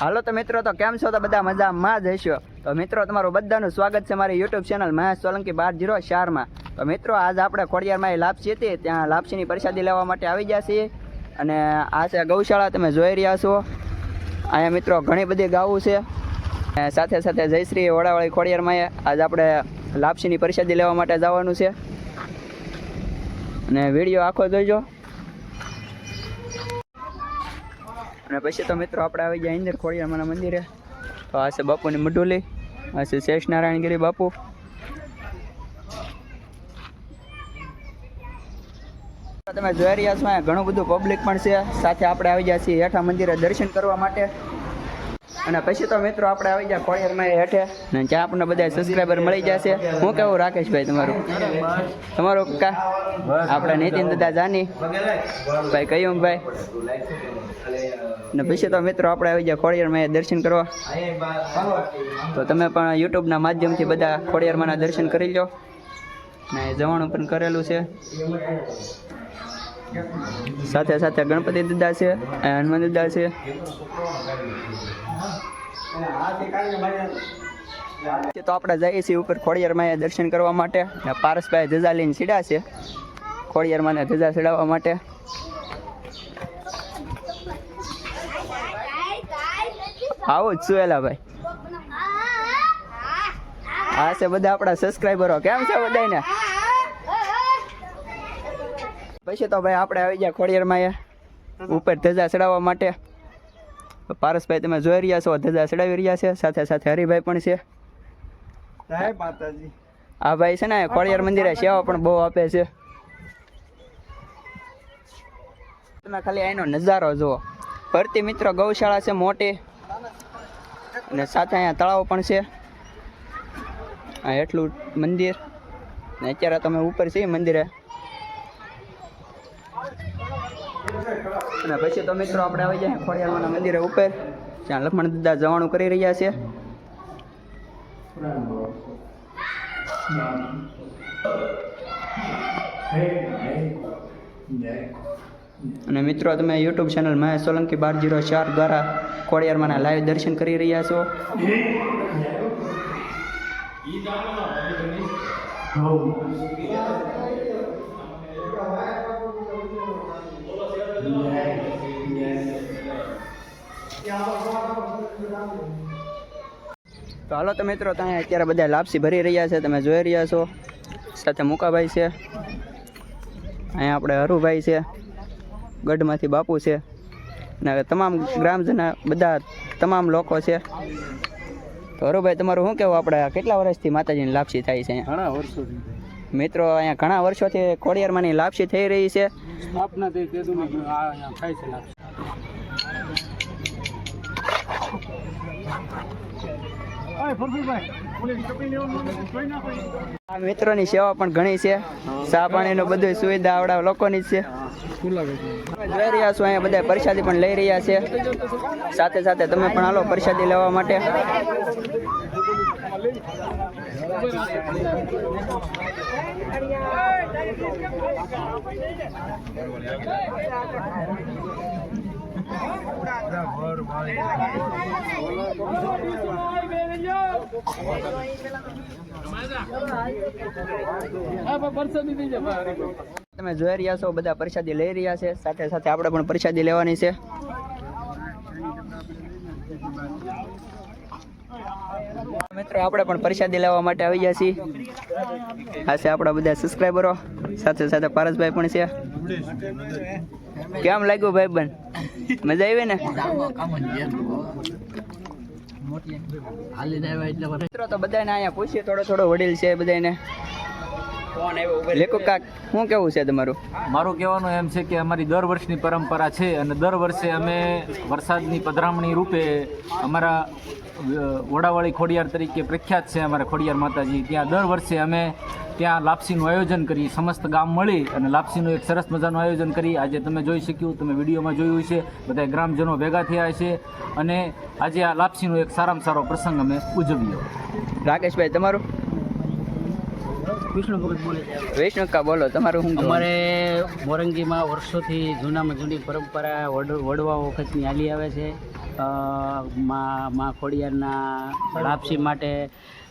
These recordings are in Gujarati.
હાલો તો મિત્રો, તો કેમ છો? તો બધા મજામાં જ હશો. તો મિત્રો, તમારું બધાનું સ્વાગત છે મારી યુટ્યુબ ચેનલ મહેશ સોલંકી બાર જીરો ચારમાં. તો મિત્રો, આજ આપણે ખોડિયારમાં એ લાપસી હતી, ત્યાં લાપસીની પ્રસાદી લેવા માટે આવી ગયા છીએ. અને આ છે ગૌશાળા, તમે જોઈ રહ્યા છો. અહીંયા મિત્રો, ઘણી બધી ગાવું છે. સાથે સાથે જયશ્રી વડાવાળી ખોડિયારમાં આજ આપણે લાપસીની પ્રસાદી લેવા માટે જવાનું છે. અને વીડિયો આખો જોઈજો અને પછી તો મિત્રો આપણે આવી ગયા અંદર ખોડિયામાના મંદિરે. તો આ છે બાપુની મડુલી આ છે શેષ નારાયણગીરી બાપુ. તમે જોઈ રહ્યા છો ઘણું બધું પબ્લિક પણ છે. સાથે આપણે આવી ગયા છીએ હેઠા મંદિરે દર્શન કરવા માટે. અને પછી તો મિત્રો આપણે આવી જાય ખોડિયારમાં હેઠે. ને ત્યાં આપણને બધા સબસ્ક્રાઈબર મળી જશે. હું કેવું રાકેશભાઈ તમારું? તમારું કા? આપણે નીતિન દાદા જાની. ભાઈ, કયું ભાઈ? ને પછી તો મિત્રો આપણે આવી જાય ખોડિયારમાં દર્શન કરવા. તો તમે પણ યુટ્યુબના માધ્યમથી બધા ખોડિયારમાંના દર્શન કરી લો ને જવાનું પણ કરેલું છે. સાથે સાથે ગણપતિ દાદા છે હનુમાન દાદા છે. તો આપણે જઈએ છીએ ઉપર ખોડિયારમાં દર્શન કરવા માટે. ને પારસભાઈ ધજા લઈને સીડા છે ખોડિયારમાં ધજા ચડાવવા માટે. આવો જ સુએલા ભાઈ આ છે બધા આપણા સબસ્ક્રાઈબરો કેમ છે બધાને પછી તો ભાઈ આપણે આવી ગયા ખોડિયારમાં ઉપર ધજા ચડાવવા માટે. પારસભાઈ તમે જોઈ રહ્યા છો ધજા ચડાવી રહ્યા છે સાથે સાથે હરિભાઈ પણ છે. જય માતાજી. આ ભાઈ છે ને ખોડિયાર મંદિરે સેવા પણ બહુ આપે છે. તમે ખાલી અહીંનો નજારો જુઓ. ભરતી મિત્રો ગૌશાળા છે મોટી. અને સાથે અહીંયા તળાવ પણ છે. આ એટલું મંદિર. ને અત્યારે તમે ઉપર છીએ મંદિરે. અને પછી તો મિત્રો આપણે આવી જાય ખોડિયારમાંના મંદિરે ઉપર ત્યાં લક્ષ્મણ દાદા જવાનું કરી રહ્યા છે. અને મિત્રો, તમે યુટ્યુબ ચેનલ મહેશ સોલંકી બાર જીરો ચાર દ્વારા ખોડિયારમાંના લાઈવ દર્શન કરી રહ્યા છો. તો હાલો તો મિત્રો ત્યાં અત્યારે બધા લાપસી ભરી રહ્યા છે તમે જોઈ રહ્યા છો. સાથે મુકાભાઈ છે. અહીંયા આપણે હરુભાઈ છે. ગઢમાંથી બાપુ છે. ને તમામ ગ્રામજના બધા તમામ લોકો છે. તો હરુભાઈ તમારું શું કહેવું? આપણે કેટલા વર્ષથી માતાજીની લાપસી થાય છે? ઘણા વર્ષોથી મિત્રો અહીંયા ઘણા વર્ષોથી ખોડિયારમાંની લાપસી થઈ રહી છે. સ્થાપના થઈ તે આ થાય છે લાપસી. મિત્રોની સેવા પણ ઘણી છે. ચા પાણીનું બધું સુવિધા આવડા લોકોની છે. જોઈ રહ્યા છો અહીંયા બધા પ્રસાદી પણ લઈ રહ્યા છે. સાથે સાથે તમે પણ હાલો પ્રસાદી લેવા માટે. તમે જોઈ રહ્યા છો, બધા પ્રસાદી લઈ રહ્યા છે. સાથે સાથે આપણે પણ પ્રસાદી લેવાની છે. મિત્રો, આપણે પણ પ્રસાદી લેવા માટે આવી ગયા છીએ. આ છે આપણા બધા સબસ્ક્રાઈબરો સાથે સાથે પારસભાઈ પણ છે. કેમ લાગ્યું ભાઈ બન મજા આવી ને? મિત્રો, તો બધાને અહીંયા પૂછીએ થોડો થોડો વડીલ છે બધાને લેખો કાક શું કેવું છે તમારું? મારું કહેવાનું એમ છે કે અમારી દર વર્ષની પરંપરા છે અને દર વર્ષે અમે વરસાદની પધરામણી રૂપે અમારા વડાવાળી ખોડિયાર તરીકે પ્રખ્યાત છે અમારા ખોડિયાર માતાજી. ત્યાં દર વર્ષે અમે ત્યાં લાપસીનું આયોજન કરી સમસ્ત ગામ મળી અને લાપસીનું એક સરસ મજાનું આયોજન કરી. આજે તમે જોઈ શક્યું તમે વિડીયોમાં જોયું છે બધા ગ્રામજનો ભેગા થયા છે અને આજે આ લાપસીનો એક સારામાં સારો પ્રસંગ અમે ઉજવ્યો. રાકેશભાઈ તમારું? વિષ્ણુ ભગત બોલે છે. વૈષ્ણવકા બોલો તમારું શું અમારે મોરંગીમાં વર્ષોથી જૂનામાં જૂની પરંપરા વડ વડવા વખતની હાલી આવે છે. મા મા ખોડિયારના લાપસી માટે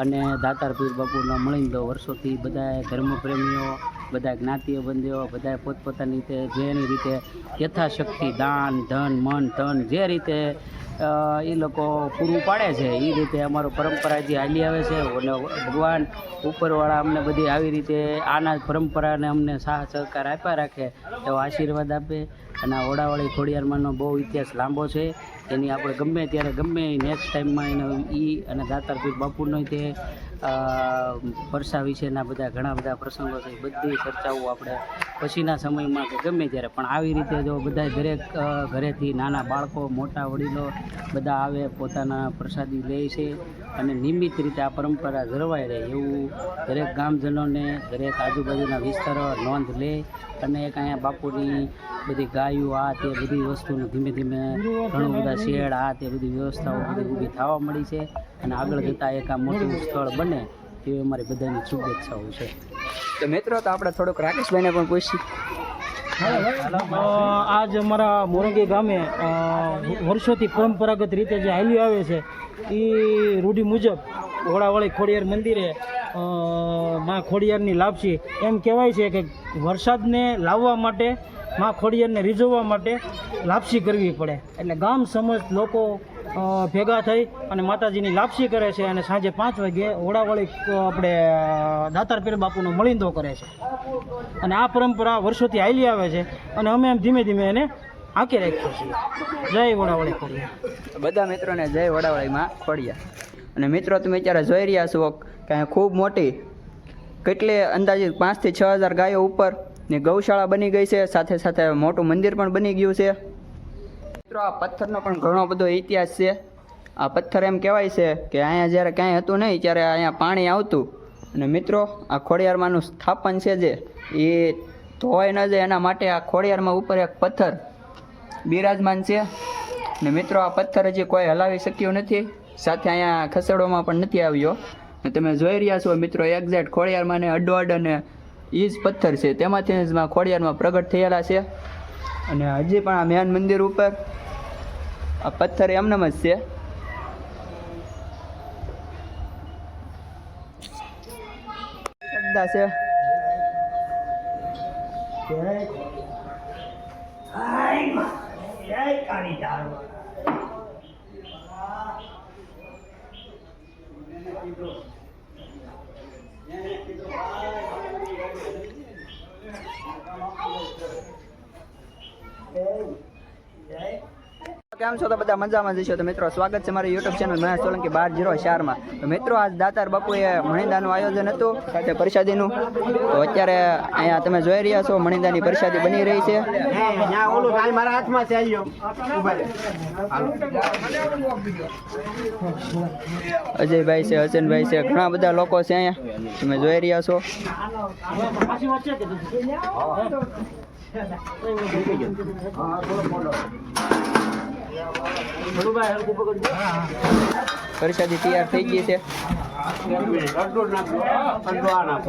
અને દાતાર પીર બાપુનો મળીંદો વર્ષોથી બધા ધર્મપ્રેમીઓ બધા જ્ઞાતિય બંધીઓ બધા પોતપોતાની રીતે જેની રીતે યથાશક્તિ, દાન, ધન, મન, ધન, જે રીતે એ લોકો પૂરું પાડે છે એ રીતે અમારો પરંપરા જે હાલી આવે છે, અને ભગવાન ઉપરવાળા અમને બધી આવી રીતે આના પરંપરાને અમને સાહ સહકાર આપ્યા રાખે, એવો આશીર્વાદ આપે. અને આ ઓડાવાળી ખોડિયારમાંનો બહુ ઇતિહાસ લાંબો છે. એની આપણે ગમે ત્યારે ગમે નેક્સ્ટ ટાઈમમાં એનો ઈ અને દાતારપીર બાપુનો તે પરસા વિશેના બધા ઘણા બધા પ્રસંગો છે બધી ચર્ચાઓ આપણે પછીના સમયમાં કે ગમે ત્યારે. પણ આવી રીતે જો બધા દરેક ઘરેથી નાના બાળકો, મોટા વડીલો બધા આવે, પોતાના પ્રસાદી લે છે અને નિયમિત રીતે આ પરંપરા જળવાઈ રહે એવું દરેક ગામજનોને, દરેક આજુબાજુના વિસ્તારો નોંધ લે અને એક અહીંયા બાપુની બધી ગાયો આ તે બધી વસ્તુને ધીમે ધીમે ઘણું બધા શેડ આ તે બધી વ્યવસ્થાઓ બધી ઊભી થવા મળી છે અને આગળ જતાં એક આ મોટું સ્થળ બને એવી અમારી બધાની શુભેચ્છાઓ છે. તો મિત્રો તો આપણે થોડુંક રાકેશભાઈને પણ પૂછીએ. આજ અમારા મોરંગી ગામે વર્ષોથી પરંપરાગત રીતે જે હાલ્યું આવે છે એ રૂઢિ મુજબ ઘોડાવાળી ખોડિયાર મંદિરે માં ખોડિયારની લાપસી. એમ કહેવાય છે કે વરસાદને લાવવા માટે માં ખોડિયારને રીઝવવા માટે લાપસી કરવી પડે. એટલે ગામ સમજ લોકો ભેગા થઈ અને માતાજીની લાપસી કરે છે અને સાંજે પાંચ વાગે ઓળાવળી આપણે દાતારપીર દાતાર પીર બાપુનો મળિંદો કરે છે. અને આ પરંપરા વર્ષોથી હાલી આવે છે અને અમે એમ ધીમે ધીમે એને આંકી રાખીએ છીએ જય વડાવળી ખોડિયા બધા મિત્રોને જય વડાવળીમાં ખોડિયા અને મિત્રો, તમે અત્યારે જોઈ રહ્યા છો કે ખૂબ મોટી, કેટલી અંદાજિત પાંચથી છ હજાર ગાયો ઉપર ને ગૌશાળા બની ગઈ છે. સાથે સાથે મોટું મંદિર પણ બની ગયું છે. મિત્રો, આ પથ્થરનો પણ ઘણો બધો ઇતિહાસ છે. આ પથ્થર એમ કહેવાય છે કે અહીંયા જ્યારે કાંઈ હતું નહીં, ત્યારે અહીંયા પાણી આવતું. અને મિત્રો, આ ખોડિયારમાંનું સ્થાપન છે જે, એ ધોવાઈ ન જાય એના માટે આ ખોડિયારમાં ઉપર એક પથ્થર બિરાજમાન છે. ને મિત્રો, આ પથ્થર હજી કોઈ હલાવી શક્યું નથી. સાથે અહીંયા ખસેડવામાં પણ નથી આવ્યો. તમે જોઈ રહ્યા છો મિત્રો એક્ઝેક્ટ ખોડિયારમાં ને અડોઅડ અને એ જ પથ્થર છે. તેમાંથી જ ખોડિયારમાં પ્રગટ થયેલા છે. અને હજી પણ આ મેન મંદિર ઉપર આ પથ્થર એમનેમ જ છે. Thank છે. કેમ છો તો બધા મજામાં જશો તો મિત્રો, સ્વાગત છે મારી યુટ્યુબ ચેનલ મહેશ સોલંકી બાર જીરો ચારમાં તો મિત્રો, આજ દાતાર બાપુએ મણિદાનું આયોજન હતું, સાથે પ્રસાદીનું. તો અત્યારે અહીંયા તમે જોઈ રહ્યા છો મણિદાની પ્રસાદી બની રહી છે. અજયભાઈ છે હસનભાઈ છે, ઘણા બધા લોકો છે અહીંયા. તમે જોઈ રહ્યા છો. પાછી તૈયાર છે ગઈ છે. તૈયાર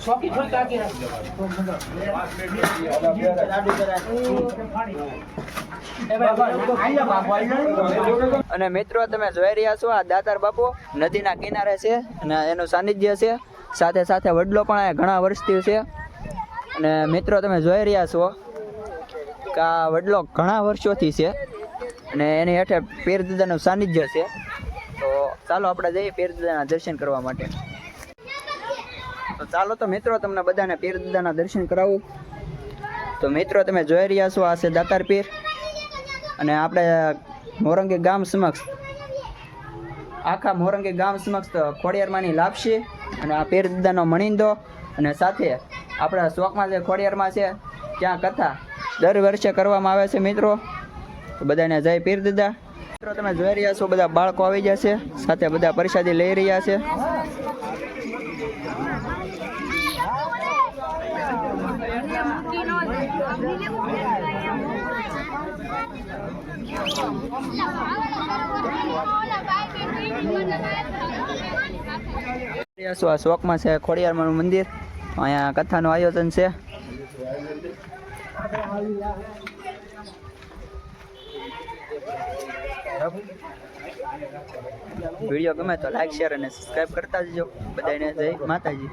ગઈ છે અને મિત્રો તમે જોઈ રહ્યા છો આ દાતાર બાપુ નદીના કિનારે છે અને એનું સાનિધ્ય છે. સાથે સાથે વડલો પણ ઘણા વર્ષથી છે. અને મિત્રો તમે જોઈ રહ્યા છો કે આ વડલો ઘણા વર્ષોથી છે અને એની હેઠે પીરદાદાનું સાનિધ્ય છે. તો ચાલો આપણે જઈએ પીરદાદાના દર્શન કરવા માટે. ચાલો તો મિત્રો, તમને બધાને પીર દાદાના દર્શન કરાવું. તો મિત્રો, તમે જોઈ રહ્યા છો આ છે દાતાર પીર. અને આપણે મોરંગી ગામ સમક્ષ, આખા મોરંગી ગામ સમક્ષ ખોડિયારમાંની લાપસી અને આ પીર દાદાનો મણિંદો અને સાથે આપણા શોખમાં જે ખોડિયારમાં છે, ત્યાં કથા દર વર્ષે કરવામાં આવે છે મિત્રો. તો બધાને જય પીરદાદા મિત્રો, તમે જોઈ રહ્યા છો, બધા બાળકો આવી ગયા છે સાથે બધા પ્રસાદી લઈ રહ્યા છે. શું આ છે ખોડિયારમાંનું મંદિર. અહીંયા કથાનું આયોજન છે. વીડિયો ગમે તો લાઈક શેર અને સબસ્ક્રાઈબ કરતા જજો. બધાને જય માતાજી.